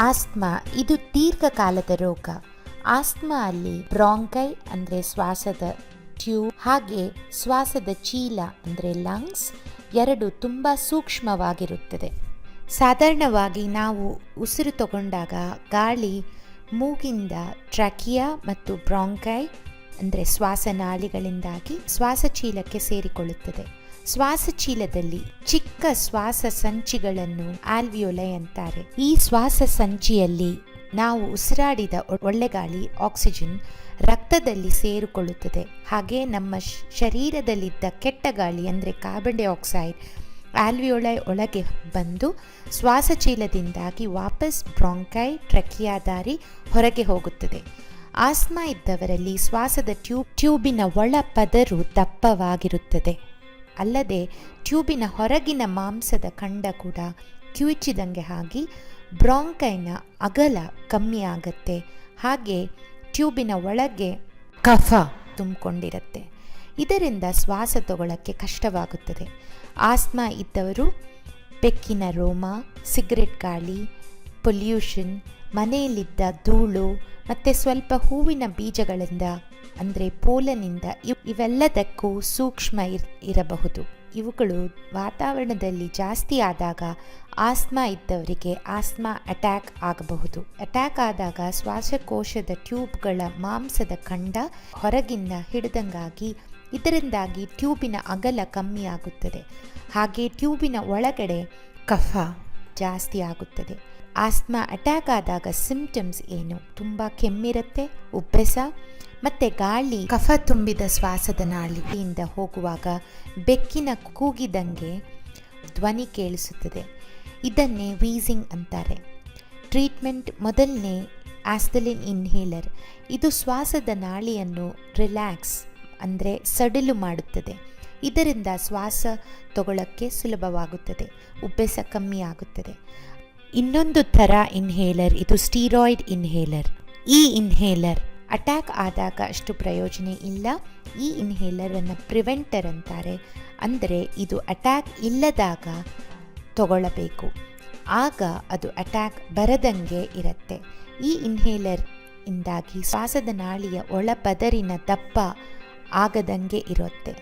Asthma ಇದು ದೀರ್ಘಕಾಲದ ರೋಗ. ಆಸ್ತ್ಮಾ ಅಲ್ಲಿ ಬ್ರಾಂಕೈ ಅಂದರೆ ಶ್ವಾಸದ ಟ್ಯೂಬ್, ಹಾಗೆ ಶ್ವಾಸದ ಚೀಲ ಅಂದರೆ ಲಂಗ್ಸ್ ಎರಡು ತುಂಬ ಸೂಕ್ಷ್ಮವಾಗಿರುತ್ತದೆ. ಸಾಧಾರಣವಾಗಿ ನಾವು ಉಸಿರು ತಗೊಂಡಾಗ ಗಾಳಿ ಮೂಗಿಂದ ಟ್ರಕಿಯಾ ಮತ್ತು ಬ್ರಾಂಕೈ ಅಂದರೆ ಶ್ವಾಸನಾಳಿಗಳಿಂದಾಗಿ ಶ್ವಾಸಚೀಲಕ್ಕೆ ಸೇರಿಕೊಳ್ಳುತ್ತದೆ. ಶ್ವಾಸಚೀಲದಲ್ಲಿ ಚಿಕ್ಕ ಶ್ವಾಸ ಸಂಚಿಗಳನ್ನು ಆಲ್ವಿಯೋಲೈ ಅಂತಾರೆ. ಈ ಶ್ವಾಸ ಸಂಚಿಯಲ್ಲಿ ನಾವು ಉಸಿರಾಡಿದ ಒಳ್ಳೆ ಗಾಳಿ ಆಕ್ಸಿಜನ್ ರಕ್ತದಲ್ಲಿ ಸೇರಿಕೊಳ್ಳುತ್ತದೆ. ಹಾಗೆ ನಮ್ಮ ಶರೀರದಲ್ಲಿದ್ದ ಕೆಟ್ಟ ಗಾಳಿ ಅಂದರೆ ಕಾರ್ಬನ್ ಡೈಆಕ್ಸೈಡ್ ಆಲ್ವಿಯೋಲೈ ಒಳಗೆ ಬಂದು ಶ್ವಾಸಚೀಲದಿಂದಾಗಿ ವಾಪಸ್ ಬ್ರಾಂಕೈ ಟ್ರಕಿಯಾದಾರಿ ಹೊರಗೆ ಹೋಗುತ್ತದೆ. ಆಸ್ಮಾ ಇದ್ದವರಲ್ಲಿ ಶ್ವಾಸದ ಟ್ಯೂಬ್, ಟ್ಯೂಬಿನ ಒಳ ಪದರು ದಪ್ಪವಾಗಿರುತ್ತದೆ. ಅಲ್ಲದೆ ಟ್ಯೂಬಿನ ಹೊರಗಿನ ಮಾಂಸದ ಖಂಡ ಕೂಡ ಕಿವಿಚಿದಂಗೆ ಆಗಿ ಬ್ರಾಂಕೈನ ಅಗಲ ಕಮ್ಮಿ ಆಗತ್ತೆ. ಹಾಗೆ ಟ್ಯೂಬಿನ ಒಳಗೆ ಕಫ ತುಂಬಿಕೊಂಡಿರುತ್ತೆ. ಇದರಿಂದ ಶ್ವಾಸ ತಗೊಳ್ಳೋಕ್ಕೆ ಕಷ್ಟವಾಗುತ್ತದೆ. ಆಸ್ಮಾ ಇದ್ದವರು ಬೆಕ್ಕಿನ ರೋಮ, ಸಿಗರೆಟ್ ಗಾಳಿ ಪೊಲ್ಯೂಷನ್ ಮನೆಯಲ್ಲಿದ್ದ ಧೂಳು ಮತ್ತು ಸ್ವಲ್ಪ ಹೂವಿನ ಬೀಜಗಳಿಂದ, ಅಂದರೆ ಪೋಲನಿಂದ ಇವ್, ಇವೆಲ್ಲದಕ್ಕೂ ಸೂಕ್ಷ್ಮ ಇರ್, ಇರಬಹುದು. ಇವುಗಳು ವಾತಾವರಣದಲ್ಲಿ ಜಾಸ್ತಿ ಆದಾಗ ಆಸ್ಮಾ ಇದ್ದವರಿಗೆ ಆಸ್ಮಾ ಅಟ್ಯಾಕ್ ಆಗಬಹುದು. ಅಟ್ಯಾಕ್ ಆದಾಗ ಶ್ವಾಸಕೋಶದ ಟ್ಯೂಬ್ಗಳ ಮಾಂಸದ ಖಂಡ ಹೊರಗಿಂದ ಹಿಡಿದಂಗಾಗಿ ಇದರಿಂದಾಗಿ ಟ್ಯೂಬಿನ ಅಗಲ ಕಮ್ಮಿ ಆಗುತ್ತದೆ ಹಾಗೆ ಟ್ಯೂಬಿನ ಒಳಗಡೆ ಕಫ ಜಾಸ್ತಿ ಆಗುತ್ತದೆ. ಆಸ್ಮಾ ಅಟ್ಯಾಕ್ ಆದಾಗ ಸಿಂಪ್ಟಮ್ಸ್ ಏನು? ತುಂಬ ಕೆಮ್ಮಿರುತ್ತೆ ಉಬ್ಬೆಸ ಮತ್ತು ಗಾಳಿ. ಕಫ ತುಂಬಿದ ಶ್ವಾಸದ ನಾಳಿಯಿಂದ ಹೋಗುವಾಗ ಬೆಕ್ಕಿನ ಕೂಗಿದಂಗೆ ಧ್ವನಿ ಕೇಳಿಸುತ್ತದೆ. ಇದನ್ನೇ ವೀಸಿಂಗ್ ಅಂತಾರೆ. ಟ್ರೀಟ್ಮೆಂಟ್ ಮೊದಲನೇ ಆಸ್ತಲಿನ್ ಇನ್ಹೇಲರ್. ಇದು ಶ್ವಾಸದ ನಾಳಿಯನ್ನು ರಿಲ್ಯಾಕ್ಸ್ ಅಂದರೆ ಸಡಿಲು ಮಾಡುತ್ತದೆ. ಇದರಿಂದ ಶ್ವಾಸ ತಗೊಳ್ಳೋಕ್ಕೆ ಸುಲಭವಾಗುತ್ತದೆ. ಉಬ್ಬೆಸ ಕಮ್ಮಿ ಆಗುತ್ತದೆ. ಇನ್ನೊಂದು ಥರ ಇನ್ಹೇಲರ್ ಇದು ಸ್ಟೀರಾಯ್ಡ್ ಇನ್ಹೇಲರ್ ಈ ಇನ್ಹೇಲರ್ ಅಟ್ಯಾಕ್ ಆದಾಗ ಅಷ್ಟು ಪ್ರಯೋಜನ ಇಲ್ಲ. ಈ ಇನ್ಹೇಲರನ್ನು ಪ್ರಿವೆಂಟರ್ ಅಂತಾರೆ. ಅಂದರೆ ಇದು ಅಟ್ಯಾಕ್ ಇಲ್ಲದಾಗ ತಗೊಳ್ಳಬೇಕು. ಆಗ ಅದು ಅಟ್ಯಾಕ್ ಬರದಂಗೆ ಇರುತ್ತೆ. ಈ ಇನ್ಹೇಲರ್ ಇಂದಾಗಿ ಶ್ವಾಸದ ನಾಳಿಯ ಒಳಪದರಿನ ದಪ್ಪ ಆಗದಂಗೆ ಇರುತ್ತೆ.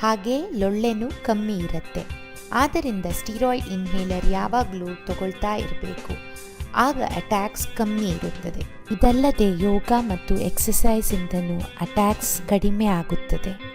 ಹಾಗೆ ಲೊಳ್ಳೆನೂ ಕಮ್ಮಿ ಇರುತ್ತೆ. ಆದ್ದರಿಂದ ಸ್ಟೀರಾಯ್ಡ್ ಇನ್ಹೇಲರ್ ಯಾವಾಗಲೂ ತಗೊಳ್ತಾ ಇರಬೇಕು. ಆಗ ಅಟ್ಯಾಕ್ಸ್ ಕಮ್ಮಿ ಇರುತ್ತದೆ. ಇದಲ್ಲದೆ ಯೋಗ ಮತ್ತು ಎಕ್ಸಸೈಸಿಂದನೂ ಅಟ್ಯಾಕ್ಸ್ ಕಡಿಮೆ ಆಗುತ್ತದೆ.